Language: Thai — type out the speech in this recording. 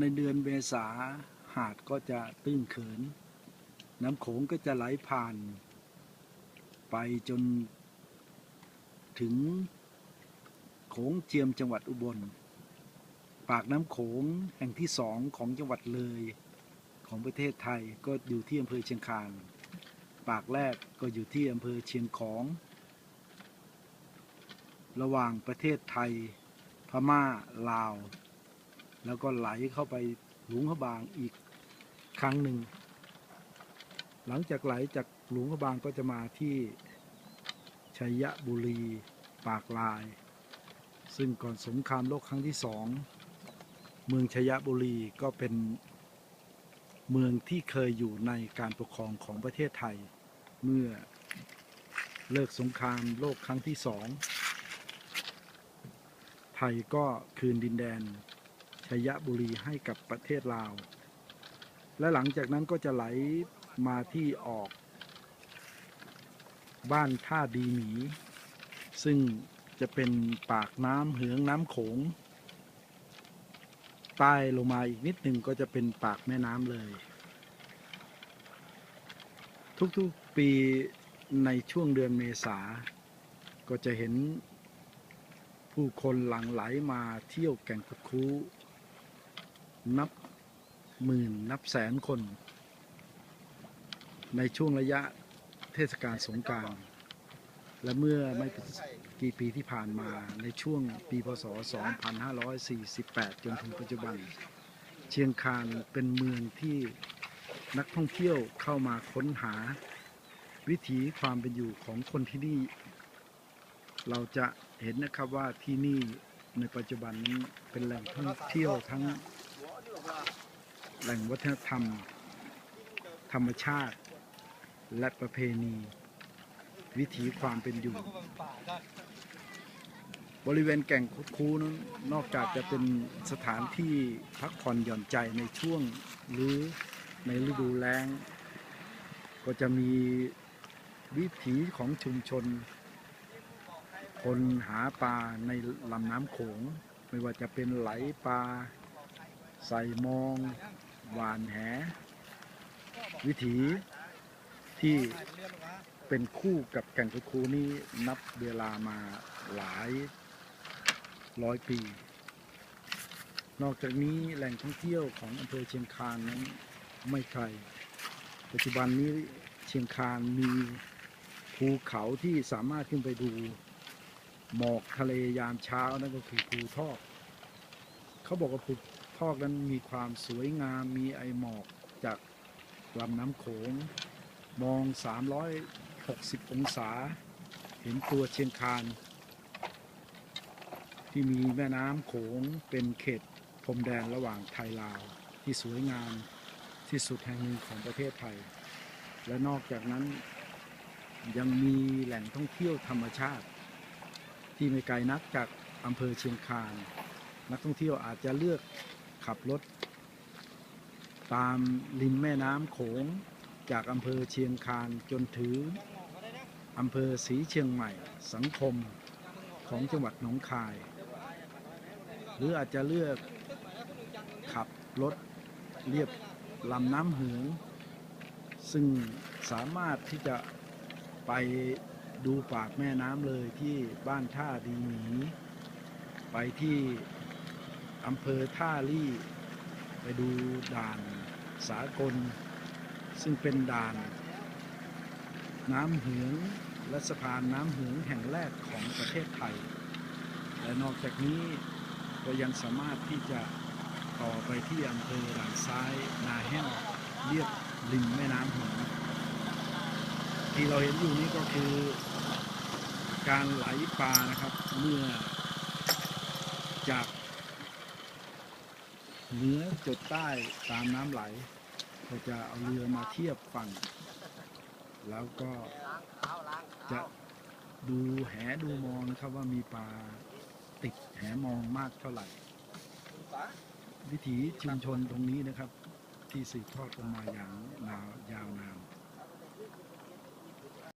ในเดือนเมษาหาดก็จะตื้นเขิน น้ำโขงก็จะไหลผ่าน ไปจนถึงโขงเจียมจังหวัดอุบล ปากน้ำโขงแห่งที่สองของจังหวัดเลย ของประเทศไทยก็อยู่ที่อำเภอเชียงคาน ปากแรกก็อยู่ที่อำเภอเชียงของ ระหว่างประเทศไทย พม่าลาว แล้วก็ไหลเข้าไปหลวงพระบางอีกครั้งหนึ่ง หลังจากไหลจากหลวงพระบางก็จะมาที่ชัยบุรีปากลาย ซึ่งก่อนสงครามโลกครั้งที่สองเมืองชัยบุรีก็เป็นเมืองที่เคยอยู่ในการปกครองของประเทศไทย เมื่อเลิกสงครามโลกครั้งที่สองไทยก็คืนดินแดน ชัยบุรีให้กับประเทศลาว และหลังจากนั้นก็จะไหลมาที่ออก บ้านท่าดีหมี ซึ่งจะเป็นปากน้ำเหืองน้ำโขง ใต้ลงมาอีกนิดหนึ่งก็จะเป็นปากแม่น้ำเลย ทุกๆปีในช่วงเดือนเมษา ก็จะเห็นผู้คนหลั่งไหลมาเที่ยวแก่งคุดคู นับหมื่นนับแสนคน ในช่วงระยะเทศกาลสงกรารและเมื่อไม่กี่ปีที่ผ่านมาในช่วงปีพศ 2548 จนถึงปัจจุบัน เชียงคานเป็นเมืองที่นักท่องเที่ยวเข้ามาค้นหาวิถีความเป็นอยู่ของคนที่นี่ เราจะเห็นนะครับว่าที่นี่ในปัจจุบันนี้เป็นแหล่งท่องเที่ยวทั้ง แหล่งวัฒนธรรม ธรรมชาติ และประเพณี วิถีความเป็นอยู่ บริเวณแก่งคุดคูนั้นนอกจากจะเป็นสถานที่พักผ่อนหย่อนใจในช่วงหรือในฤดูแล้ง ก็จะมีวิถีของชุมชน คนหาปลาในลำน้ำโขง ไม่ว่าจะเป็นไหลปลาใส่มอง หวานแห วิถีที่เป็นคู่กับแก่งคุคูนี้นับเวลามาหลายร้อยปี นอกจากนี้แหล่งท่องเที่ยวของอำเภอเชียงคานนั้นไม่ไกลปัจจุบันนี้เชียงคานมีภูเขาที่สามารถขึ้นไปดูหมอกทะเลยามเช้านั่นก็คือภูทอกเขาบอกว่าภู ทอกนั้นมีความสวยงามมีไอหมอกจากลำน้ำโขง มอง 360 องศา เห็นตัวเชียงคาน ที่มีแม่น้ำโขงเป็นเขตพรมแดนระหว่างไทยลาว ที่สวยงามที่สุดแห่งหนึ่งของประเทศไทย และนอกจากนั้นยังมีแหล่งท่องเที่ยวธรรมชาติ ที่ไม่ไกลนักจากอำเภอเชียงคานนักท่องเที่ยวอาจจะเลือก ขับรถ ตามริมแม่น้ำโขงจากอำเภอเชียงคานจนถึงอำเภอศรีเชียงใหม่ สังคมของจังหวัดหนองคาย หรืออาจจะเลือกขับรถเรียบลำน้ำเหือง ซึ่งสามารถที่จะไปดูปากแม่น้ำเลยที่บ้านท่าดีหมี ไปที่ อำเภอท่าลี่ ไปดูด่านสากล ซึ่งเป็นด่าน น้ำเหืองและสะพานน้ำเหืองแห่งแรกของประเทศไทย และนอกจากนี้ก็ยังสามารถที่จะต่อไปที่อำเภอด่านซ้ายนาแห้วเรียบริมแม่น้ำเหืองที่เราเห็นอยู่นี้ก็คือการไหลปลานะครับเมื่อจาก เหนือจดใต้ตามน้ำไหลเราจะเอาเรือมาเทียบฝั่ง แล้วก็จะดูแหดูมองนะครับว่ามีปลาติดแหมองมากเท่าไหร่ วิถีชุมชนตรงนี้นะครับ ที่สืบทอดกันมาอย่างนาวยาวนาน